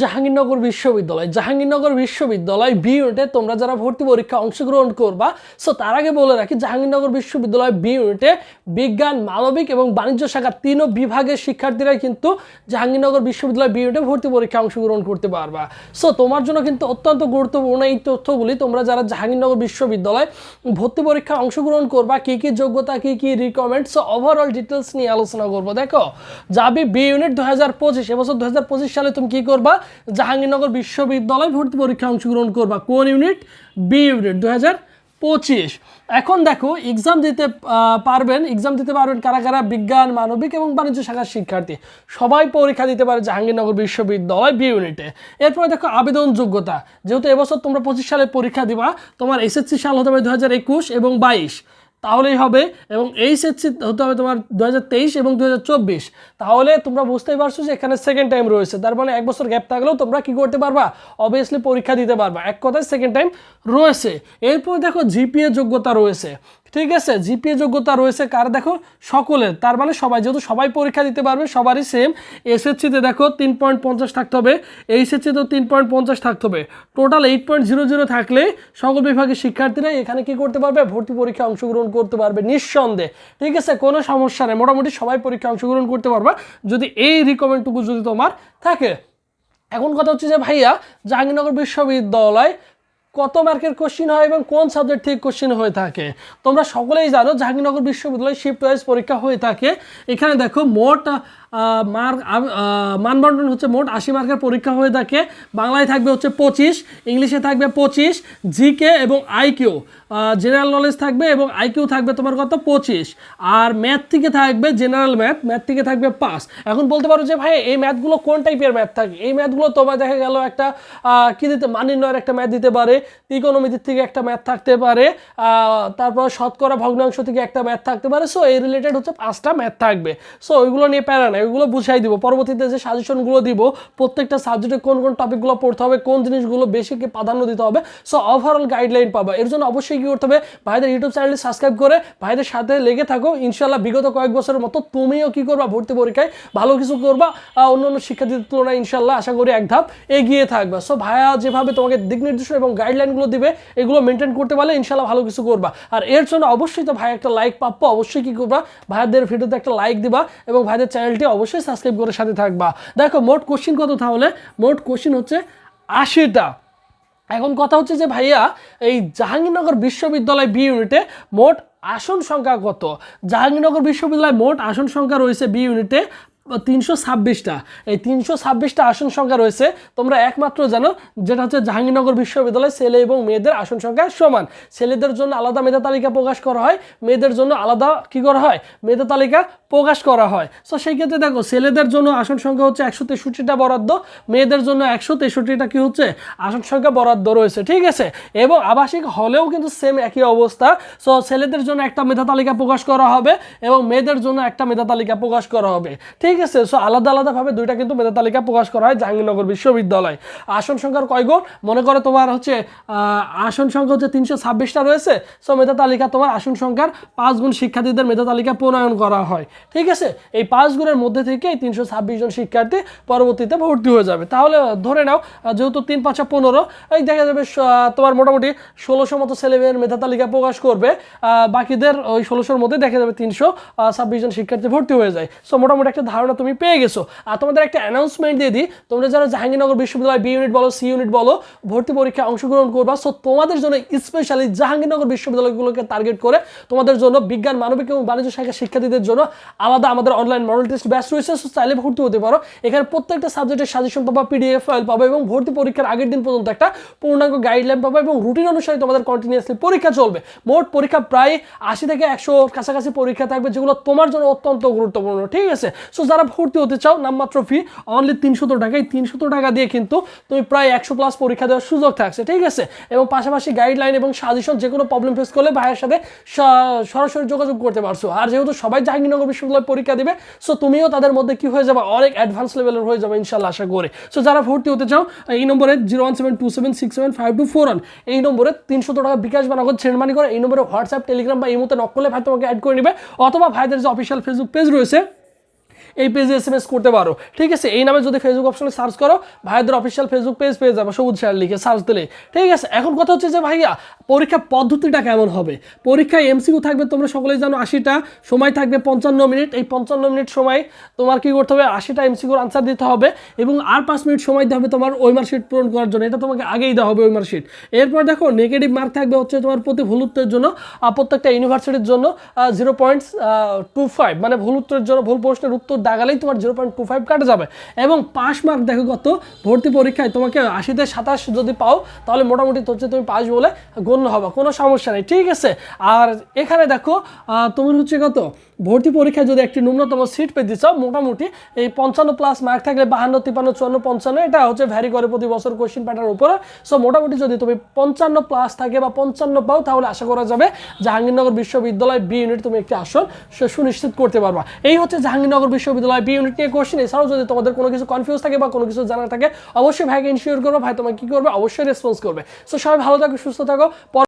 জাহাঙ্গীরনগর বিশ্ববিদ্যালয়। জাহাঙ্গীরনগর বিশ্ববিদ্যালয় বি ইউনিটে তোমরা যারা ভর্তি পরীক্ষা অংশগ্রহণ করবা সো তার আগে বলে রাখি, জাহাঙ্গীরনগর বিশ্ববিদ্যালয় বি ইউনিটে বিজ্ঞান, মানবিক এবং বাণিজ্য শাখার তিনও বিভাগের শিক্ষার্থীরাই কিন্তু জাহাঙ্গীরনগর বিশ্ববিদ্যালয় বি ইউনিটে ভর্তি পরীক্ষা অংশগ্রহণ করতে পারবা। সো তোমার জন্য কিন্তু অত্যন্ত গুরুত্বপূর্ণ এই তথ্যগুলি, তোমরা যারা জাহাঙ্গীরনগর বিশ্ববিদ্যালয় ভর্তি পরীক্ষা অংশগ্রহণ করবা, কী কী যোগ্যতা, কী কী রিকমেন্ড সো ওভারঅল ডিটেলস নিয়ে আলোচনা করব। দেখো, যাবি বি ইউনিট দু হাজার পঁচিশ, এবছর দু হাজার পঁচিশ সালে তুমি কী করবা? জাহাঙ্গীরনগর বিশ্ববিদ্যালয় ভর্তি পরীক্ষা অংশগ্রহণ করবা। কোন ইউনিট? বি ইউনিট দু পঁচিশ। এখন দেখো এক্সাম দিতে পারবেন এক্সাম দিতে পারবেন কারা কারা? বিজ্ঞান, মানবিক এবং বাণিজ্য শাখার শিক্ষার্থী। সবাই পরীক্ষা দিতে পারে জাহাঙ্গীরনগর বিশ্ববিদ্যালয় বি ইউনিটে। এরপরে দেখো আবেদন যোগ্যতা যেহেতু এবছর তোমরা পঁচিশ সালে পরীক্ষা দিবা, তোমার এসএসসি সাল হতে হবে দু এবং বাইশ। তাহলেই হবে এবং এইচএসসি হতে হবে তোমার দু হাজার তেইশ এবং দু হাজার চব্বিশ। তাহলে তোমরা বুঝতেই পারছ যে এখানে সেকেন্ড টাইম রয়েছে। তার মানে এক বছর গ্যাপ থাকলেও তোমরা কি করতে পারবা? অবভিয়াসলি পরীক্ষা দিতে পারবা। এক কথায় সেকেন্ড টাইম রয়েছে। এরপর দেখো জিপিএ যোগ্যতা রয়েছে। ঠিক আছে, জিপিএ যোগ্যতা রয়েছে কার? দেখো, সকলের। তার মানে সবাই, যেহেতু সবাই পরীক্ষা দিতে পারবে, সবারই সেম এসএসসিতে দেখো, তিন পয়েন্ট পঞ্চাশ থাকতে হবে। এইচএসসিতেও তিন পয়েন্ট পঞ্চাশ থাকতে হবে। Total eight point zero zero থাকলে সকল বিভাগের শিক্ষার্থীরা এখানে কি করতে পারবে? ভর্তি পরীক্ষা অংশগ্রহণ করতে পারবে নিঃসন্দেহে। ঠিক আছে, কোনো সমস্যা নেই। মোটামুটি সবাই পরীক্ষা অংশগ্রহণ করতে পারবে। যদি এই রিকমেন্ডটুকু যদি তোমার থাকে। এখন কথা হচ্ছে যে, ভাইয়া, জাহাঙ্গীরনগর বিশ্ববিদ্যালয় কত মার্কের কোশ্চিন হয় এবং কোন সাবজেক্ট থেকে কোশ্চিন হয়ে থাকে? তোমরা সকলেই জানো জাহাঙ্গীরনগর বিশ্ববিদ্যালয় শিফট ওয়াইজ পরীক্ষা হয়ে থাকে। এখানে দেখো মোট মার্ক মানবন্টন হচ্ছে মোট আশি মার্কের পরীক্ষা হয়ে থাকে। বাংলায় থাকবে হচ্ছে পঁচিশ, ইংলিশে থাকবে পঁচিশ জিকে এবং আইকিউ জেনারেল নলেজ থাকবে এবং আইকিউ থাকবে তোমার কত? পঁচিশ। আর ম্যাথ থেকে থাকবে জেনারেল ম্যাথ ম্যাথ থেকে থাকবে পাস এখন বলতে পারো যে ভাই, এই ম্যাথগুলো কোন টাইপের ম্যাথ থাকে? এই ম্যাথগুলো তোমার দেখা গেল একটা কী দিতে, মান নির্ণয়ের একটা ম্যাথ দিতে পারে। ত্রিকোণমিতির থেকে একটা ম্যাথ থাকতে পারে তারপর শতকরা ভগ্নাংশ থেকে একটা ম্যাথ থাকতে পারে সো এই রিলেটেড হচ্ছে পাঁচটা ম্যাথ থাকবে। সো ওইগুলো নিয়ে প্যারা নাই, ওইগুলো বুঝাই দিব। পরবর্তীতে যে সাজেশনগুলো দিব, প্রত্যেকটা সাবজেক্টে কোন কোন টপিকগুলো পড়তে হবে, কোন জিনিসগুলো বেশি কি প্রাধান্য দিতে হবে সো ওভারঅল গাইডলাইন পাবা। এর জন্য অবশ্যই কি করতে হবে, ভাইদের ইউটিউব চ্যানেলটি সাবস্ক্রাইব করে ভাইদের সাথে লেগে থাকো। ইনশাল্লাহ বিগত কয়েক বছরের মতো তুমিও কি করবা, ভর্তি পরীক্ষায় ভালো কিছু করবা অন্য অন্য শিক্ষার্থীদের তুলনায় ইনশাল্লাহ আশা করি এক ধাপ এগিয়ে থাকবা। সো ভাইয়া যেভাবে তোমাকে দিক নির্দেশনা এবং গাইডলাইনগুলো দিবে, এগুলো মেনটেন করতে পারলে ইনশাল্লাহ ভালো কিছু করবা। আর এর জন্য অবশ্যই তো ভাই একটা লাইক প্রাপ্য অবশ্যই কি করবা? ভাইদের ভিডিওতে একটা লাইক দিবা এবং ভাইদের চ্যানেলটি অবশ্যই সাবস্ক্রাইব করে সাথে থাকবা। দেখো, মোট কোশ্চিন কত তাহলে? মোট কোশ্চিন হচ্ছে আশিটা। এখন কথা হচ্ছে যে ভাইয়া, এই জাহাঙ্গীরনগর বিশ্ববিদ্যালয় বি ইউনিটে মোট আসন সংখ্যা কত? জাহাঙ্গীরনগর বিশ্ববিদ্যালয়ে মোট আসন সংখ্যা রয়েছে বি ইউনিটে তিনশো ছাব্বিশটা। এই তিনশো ছাব্বিশটা আসন সংখ্যা রয়েছে। তোমরা একমাত্র জানো যেটা হচ্ছে জাহাঙ্গীরনগর বিশ্ববিদ্যালয় ছেলে এবং মেয়েদের আসন সংখ্যা সমান। ছেলেদের জন্য আলাদা মেধা তালিকা প্রকাশ করা হয়। মেয়েদের জন্য আলাদা কি করা হয়? মেধা তালিকা প্রকাশ করা হয়। সো সেই ক্ষেত্রে দেখো, ছেলেদের জন্য আসন সংখ্যা হচ্ছে একশো তেষট্টিটা বরাদ্দ, মেয়েদের জন্য একশো তেষট্টিটা কি হচ্ছে? আসন সংখ্যা বরাদ্দ রয়েছে। ঠিক আছে? এবং আবাসিক হলেও কিন্তু সেম একই অবস্থা। সো ছেলেদের জন্য একটা মেধা তালিকা প্রকাশ করা হবে এবং মেয়েদের জন্য একটা মেধা তালিকা প্রকাশ করা হবে। ঠিক আছে সো আলাদা আলাদাভাবে দুইটা কিন্তু মেধা তালিকা প্রকাশ করা হয় জাহাঙ্গীরনগর বিশ্ববিদ্যালয়। আসন সংখ্যার কয় গুণ মনে করো তোমার হচ্ছে আসন সংখ্যা হচ্ছে তিনশো ছাব্বিশটা রয়েছে সো মেধা তালিকা তোমার আসন সংখ্যার পাঁচ গুণ শিক্ষার্থীদের মেধা তালিকা প্রণয়ন করা হয়। ঠিক আছে? এই পাঁচ গুণের মধ্যে থেকে এই তিনশো ছাব্বিশ জন শিক্ষার্থী পরবর্তীতে ভর্তি হয়ে যাবে। তাহলে ধরে নাও যেহেতু তিন, পাঁচা পনেরো, এই দেখা যাবে তোমার মোটামুটি ষোলোশো মতো ছেলেমেয়ের মেধা তালিকা প্রকাশ করবে বাকিদের ওই ষোলোশোর মধ্যে দেখা যাবে তিনশো ছাব্বিশ জন শিক্ষার্থী ভর্তি হয়ে যায়। সো মোটামুটি একটা ধারণা তুমি পেয়ে গেছো। আর তোমাদের একটা অ্যানাউন্সমেন্ট দিয়ে দিই, তোমরা যারা জাহাঙ্গীরনগর বিশ্ববিদ্যালয় বি ইউনিট বলো সি ইউনিট বলো, ভর্তি পরীক্ষায় অংশগ্রহণ করবা সো তোমাদের জন্য স্পেশালি জাহাঙ্গীরনগর বিশ্ববিদ্যালয়গুলোকে টার্গেট করে তোমাদের জন্য বিজ্ঞান, মানবিক এবং বাণিজ্য শাখার শিক্ষার্থীদের জন্য আলাদা আমাদের অনলাইন মডেল টেস্ট ব্যাচ রয়েছে সো চাইলে ভর্তি হতে পারো। এখানে প্রত্যেকটা সাবজেক্টের সাজেশন পাবা পিডিএফ ফাইল পাবা এবং ভর্তি পরীক্ষার আগের দিন পর্যন্ত একটা পূর্ণাঙ্গ গাইডলাইন পাবা এবং রুটিন অনুসারে তোমাদের কন্টিনিউয়াসলি পরীক্ষা চলবে। মোট পরীক্ষা প্রায় আশি থেকে একশো কাছাকাছি পরীক্ষা থাকবে, যেগুলো তোমার জন্য অত্যন্ত গুরুত্বপূর্ণ, ঠিক আছে? সো যারা ভর্তি হতে চাও, নামমাত্র ফি অনলি তিনশত টাকা। এই তিনশত টাকা দিয়ে কিন্তু তুমি প্রায় একশো প্লাস পরীক্ষা দেওয়ার সুযোগ থাকছে, ঠিক আছে? এবং পাশাপাশি গাইডলাইন এবং সাজেশন যে কোনো প্রবলেম ফেস করলে ভাইয়ের সাথে সরাসরি যোগাযোগ করতে পারছ। আর যেহেতু সবাই জাহাঙ্গীরনগর বিশ্ববিদ্যালয় পরীক্ষা দিবে সো তুমিও তাদের মধ্যে কি হয়ে যাবে? অনেক অ্যাডভান্স লেভেলের হয়ে যাবে ইনশাল্লাহ আশা করে। সো যারা ভর্তি হতে চাও, এই নম্বরে zero one seven two seven six seven five two four one এই নম্বরে তিনশো টাকা বিকাশ বা নগদ সেন্ড মানি করে, এই নম্বরে হোয়াটসঅ্যাপ, টেলিগ্রাম বা এই মতো নক করলে ভাই তোমাকে অ্যাড করে নেবে। অথবা ভাইদের যে অফিসিয়াল ফেসবুক পেজ রয়েছে এই পেজে এস এম এস করতে পারো। ঠিক আছে? এই নামে যদি ফেসবুক অপশনে সার্চ করো ভাইয়াদের অফিসিয়াল ফেসবুক পেজ পেয়ে যাবে, সবুজ স্যার লিখে সার্চ দিলে। ঠিক আছে? এখন কথা হচ্ছে যে, ভাইয়া, পরীক্ষা পদ্ধতিটা কেমন হবে? পরীক্ষায় এমসিকিউ থাকবে, তোমরা সকলেই জানো, আশিটা। সময় থাকবে পঞ্চান্ন মিনিট। এই পঞ্চান্ন মিনিট সময় তোমার কি করতে হবে? আশিটা এমসিকিউর আনসার দিতে হবে এবং আর পাঁচ মিনিট সময় দিতে হবে তোমার ওই মার্কশিট পূরণ করার জন্য। এটা তোমাকে আগেই দেওয়া হবে ওই মার্কশিট এরপর দেখো নেগেটিভ মার্ক থাকবে হচ্ছে তোমার প্রতি ভুল উত্তরের জন্য প্রত্যেকটা ইউনিভার্সিটির জন্য জিরো পয়েন্ট টু ফাইভ মানে ভুল উত্তরের জন্য, ভুল প্রশ্নের উত্তর দাগালেই তোমার জিরো পয়েন্ট টু ফাইভ কাটা যাবে। এবং পাস মার্ক দেখো কত, ভর্তি পরীক্ষায় তোমাকে আশিতে সাতাশ যদি পাও, তাহলে মোটামুটি হচ্ছে তুমি পাস বলে গণ্য হবে, কোনো সমস্যা নেই, ঠিক আছে? আর এখানে দেখো তোমার হচ্ছে কত, ভর্তি পরীক্ষায় যদি একটি ন্যূনতম সিট পেতে চাও, মোটামুটি এই পঞ্চান্ন প্লাস মার্ক থাকলে বাহান্ন তিপান্ন চুয়ান্ন, পঞ্চান্ন, এটা হচ্ছে ভ্যারি করে প্রতি বছর কোশ্চিন প্যাটার্নের উপরে। সো মোটামুটি যদি তুমি পঞ্চান্ন প্লাস থাকে বা পঞ্চান্ন পাও, তাহলে আশা করা যাবে, জাহাঙ্গীরনগর বিশ্ববিদ্যালয় বি ইউনিট তুমি একটি আসন সুনিশ্চিত করতে পারবা। এই হচ্ছে জাহাঙ্গীরনগর বিশ্ববিদ্যালয় বি ইউনিট নিয়ে কোশ্চেন এছাড়াও যদি তোমাদের কোনো কিছু কনফিউজ থাকে বা কোনো কিছু জানা থাকে, অবশ্যই ভাইকে ইনশিওর করবে। ভাই তোমাকে কি করবে? অবশ্যই রেসপন্স করবে। সো সবাই ভালো থাকো, সুস্থ থাকো।